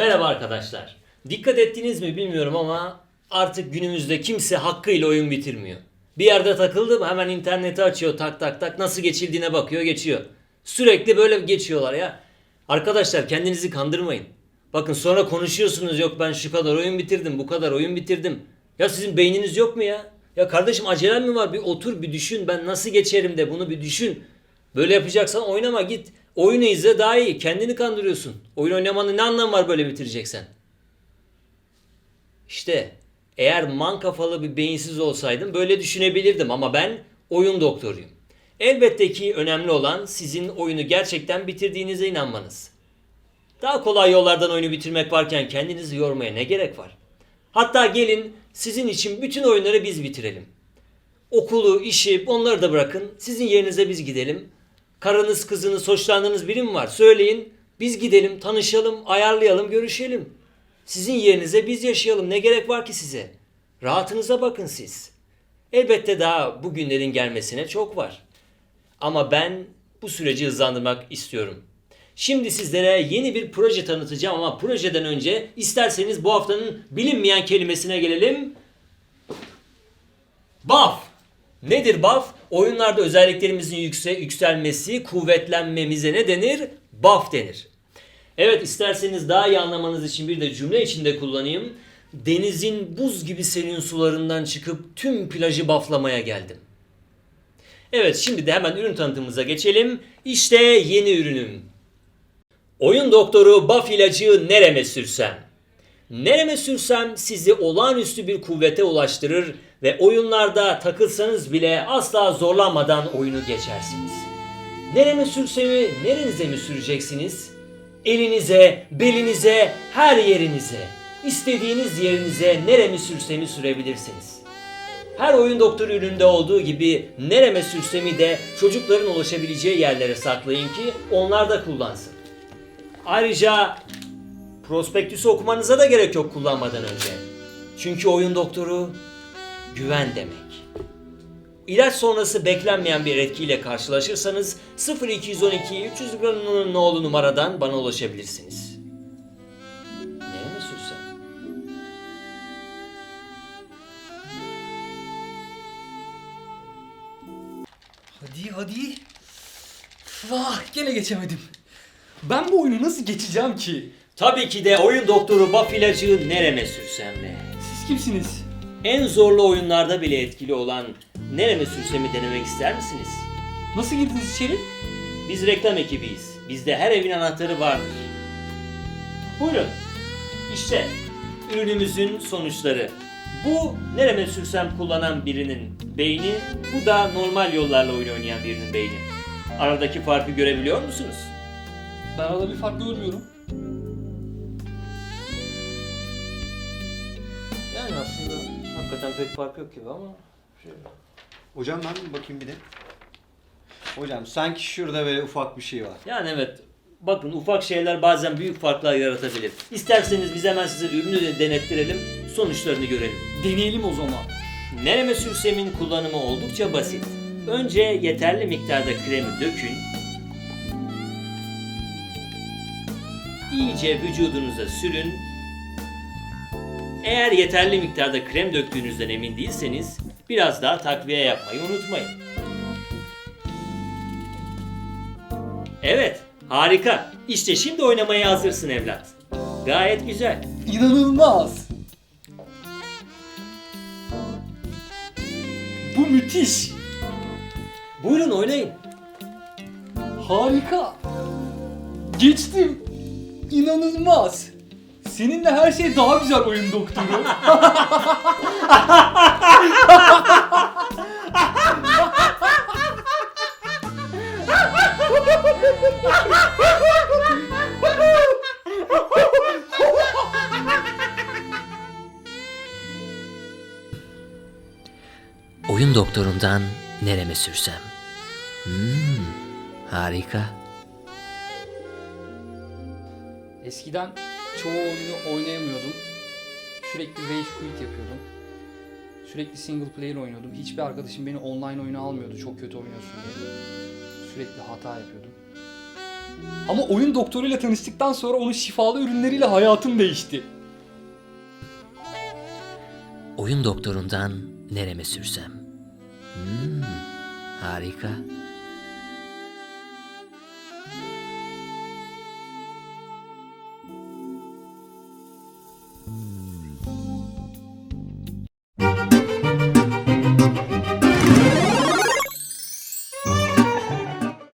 Merhaba arkadaşlar. Dikkat ettiniz mi bilmiyorum ama artık günümüzde kimse hakkıyla oyun bitirmiyor. Bir yerde takıldı mı hemen interneti açıyor tak tak tak nasıl geçildiğine bakıyor geçiyor. Sürekli böyle geçiyorlar ya. Arkadaşlar kendinizi kandırmayın. Bakın sonra konuşuyorsunuz yok ben şu kadar oyun bitirdim bu kadar oyun bitirdim. Ya sizin beyniniz yok mu ya? Ya kardeşim acelem mi var? Bir otur bir düşün ben nasıl geçerim de bunu bir düşün. Böyle yapacaksan oynama git. Oyunu izle daha iyi. Kendini kandırıyorsun. Oyun oynamanın ne anlamı var böyle bitireceksen? İşte eğer man kafalı bir beyinsiz olsaydım böyle düşünebilirdim ama ben oyun doktoruyum. Elbette ki önemli olan sizin oyunu gerçekten bitirdiğinize inanmanız. Daha kolay yollardan oyunu bitirmek varken kendinizi yormaya ne gerek var? Hatta gelin sizin için bütün oyunları biz bitirelim. Okulu, işi onları da bırakın. Sizin yerinize biz gidelim. Karınız, kızınız, hoşlandığınız biri mi var? Söyleyin. Biz gidelim, tanışalım, ayarlayalım, görüşelim. Sizin yerinize biz yaşayalım. Ne gerek var ki size? Rahatınıza bakın siz. Elbette daha bu günlerin gelmesine çok var. Ama ben bu süreci hızlandırmak istiyorum. Şimdi sizlere yeni bir proje tanıtacağım ama projeden önce isterseniz bu haftanın bilinmeyen kelimesine gelelim. Buff. Nedir buff? Oyunlarda özelliklerimizin yükse yükselmesi, kuvvetlenmemize ne denir? Buff denir. Evet isterseniz daha iyi anlamanız için bir de cümle içinde kullanayım. Denizin buz gibi serin sularından çıkıp tüm plajı bufflamaya geldim. Evet şimdi de hemen ürün tanıtımımıza geçelim. İşte yeni ürünüm. Oyun doktoru buff ilacı nereme sürsem? Nereme sürsem sizi olağanüstü bir kuvvete ulaştırır ve oyunlarda takılsanız bile asla zorlanmadan oyunu geçersiniz. Nereme sürsemi nerenize mi süreceksiniz? Elinize, belinize, her yerinize. İstediğiniz yerinize neremi sürsemi sürebilirsiniz. Her oyun doktoru üründe olduğu gibi nereme sürsemi de çocukların ulaşabileceği yerlere saklayın ki onlar da kullansın. Ayrıca prospektüsü okumanıza da gerek yok kullanmadan önce. Çünkü oyun doktoru güven demek. İlaç sonrası beklenmeyen bir etkiyle karşılaşırsanız 0212 300 nolu numaradan bana ulaşabilirsiniz. Neye sürsem? Hadi hadi. Vah gene geçemedim. Ben bu oyunu nasıl geçeceğim ki? Tabii ki de oyun doktoru buff ilacı nereme sürsem be. Siz kimsiniz? En zorlu oyunlarda bile etkili olan nereme sürsemi denemek ister misiniz? Nasıl girdiniz içeri? Biz reklam ekibiyiz. Bizde her evin anahtarı vardır. Buyurun. İşte ürünümüzün sonuçları. Bu nereme sürsem kullanan birinin beyni, bu da normal yollarla oyun oynayan birinin beyni. Aradaki farkı görebiliyor musunuz? Ben arada bir fark görmüyorum. Yani aslında hakikaten pek fark yok gibi ama... Hocam ben bakayım bir de. Hocam sanki şurada böyle ufak bir şey var. Yani evet. Bakın ufak şeyler bazen büyük farklar yaratabilir. İsterseniz biz hemen size ürünü de denettirelim, sonuçlarını görelim. Deneyelim o zaman. Nereme sürsemin kullanımı oldukça basit. Önce yeterli miktarda kremi dökün. İyice vücudunuza sürün. Eğer yeterli miktarda krem döktüğünüzden emin değilseniz biraz daha takviye yapmayı unutmayın. Evet, harika. İşte şimdi oynamaya hazırsın evlat. Gayet güzel. İnanılmaz. Bu müthiş. Buyurun oynayın. Harika. Geçtim. İnanılmaz. Seninle her şey daha güzel oyun doktoru. Oyun doktorundan nereme sürsem? Hmm, harika. Eskiden çoğu oyunu oynayamıyordum. Sürekli rage quit yapıyordum. Sürekli single player oynuyordum. Hiçbir arkadaşım beni online oyuna almıyordu çok kötü oynuyorsun diye. Sürekli hata yapıyordum. Ama oyun doktoruyla tanıştıktan sonra onun şifalı ürünleriyle hayatım değişti. Oyun doktorundan nereme sürsem? Hmm, harika. Mm.